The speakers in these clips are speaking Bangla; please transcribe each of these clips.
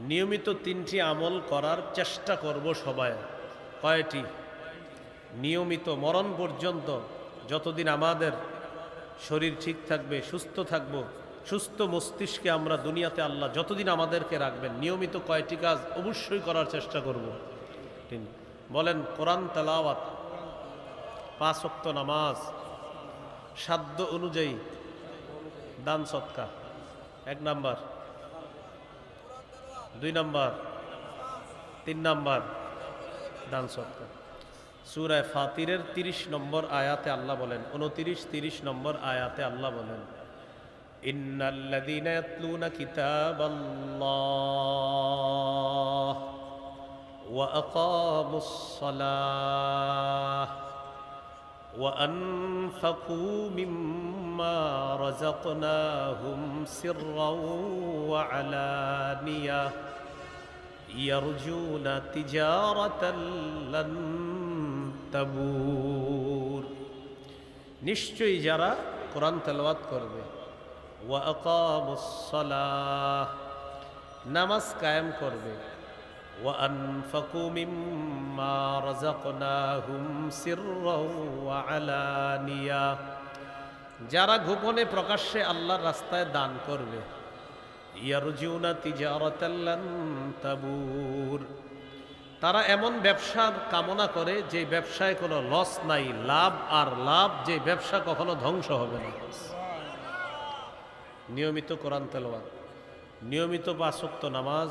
নিয়মিত তিনটি আমল করার চেষ্টা করব সবাই। কয়টি? নিয়মিত মরণ পর্যন্ত যতদিন আমাদের শরীর ঠিক থাকবে, সুস্থ থাকব, সুস্থ মস্তিষ্কে আমরা দুনিয়াতে আল্লাহ যতদিন আমাদেরকে রাখবেন, নিয়মিত কয়টি কাজ অবশ্যই করার চেষ্টা করব। বলেন কোরআন তালাওয়াত, পাঁচ ওয়াক্ত নামাজ, সাধ্য অনুযায়ী দান সৎকা এক নাম্বার দুই নাম্বার, তিন নাম্বার দান সৎকা সুরায় ফাতিরের তিরিশ নম্বর আয়াতে আল্লাহ বলেন, উনতিরিশ তিরিশ নম্বর আয়াতে আল্লাহ বলেন সালাহ। وأنفقوا مما رزقناهم سرا وعلانية يرجون تجارة لن تبور নিশ্চয়ই যারা কোরআন তেলাওয়াত করবে ওয়া আকামুস সালাহ নামাজ কায়েম করবে وأنفقوا مما رزقناهم سرا وعلانية যারা গোপনে প্রকাশ্যে আল্লাহর রাস্তায় দান করবে ইয়ারজুনা তিজারাতাল্লান তাবুর তারা এমন ব্যবসার কামনা করে যে ব্যবসায় কোনো লস নাই লাভ আর লাভ যে ব্যবসা কখনো ধ্বংস হবে না নিয়মিত কোরআন তেলাওয়াত নিয়মিত পাঁচক্ত নামাজ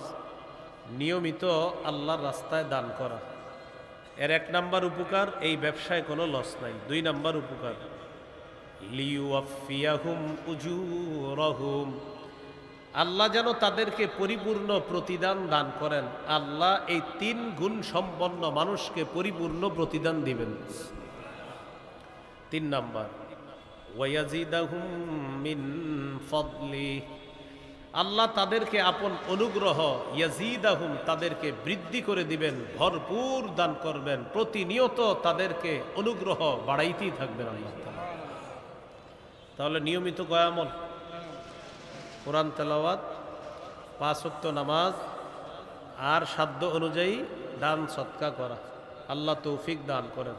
নিয়মিত আল্লাহর রাস্তায় দান করা। এর এক নাম্বার উপকার, এই ব্যবসায় কোনো লস নাই। দুই নাম্বার উপকার লিউফিয়াহুম আল্লাহ যেন তাদেরকে পরিপূর্ণ প্রতিদান দান করেন। আল্লাহ এই তিন গুণ সম্পন্ন মানুষকে পরিপূর্ণ প্রতিদান দিবেন। তিন নাম্বার ওয়াজিদাহুম মিন ফদলি। আল্লাহ তাদেরকে আপন অনুগ্রহ ইয়াজিদাহুম তাদেরকে বৃদ্ধি করে দিবেন, ভরপুর দান করবেন, প্রতিনিয়ত তাদেরকে অনুগ্রহ বাড়াইতেই থাকবেন আল্লাহ তাহলে নিয়মিত গয়ামল কোরআন তেলাওয়াত, পাঁচ ওয়াক্ত নামাজ, আর সাধ্য অনুযায়ী দান, সৎকা করা। আল্লাহ তৌফিক দান করেন।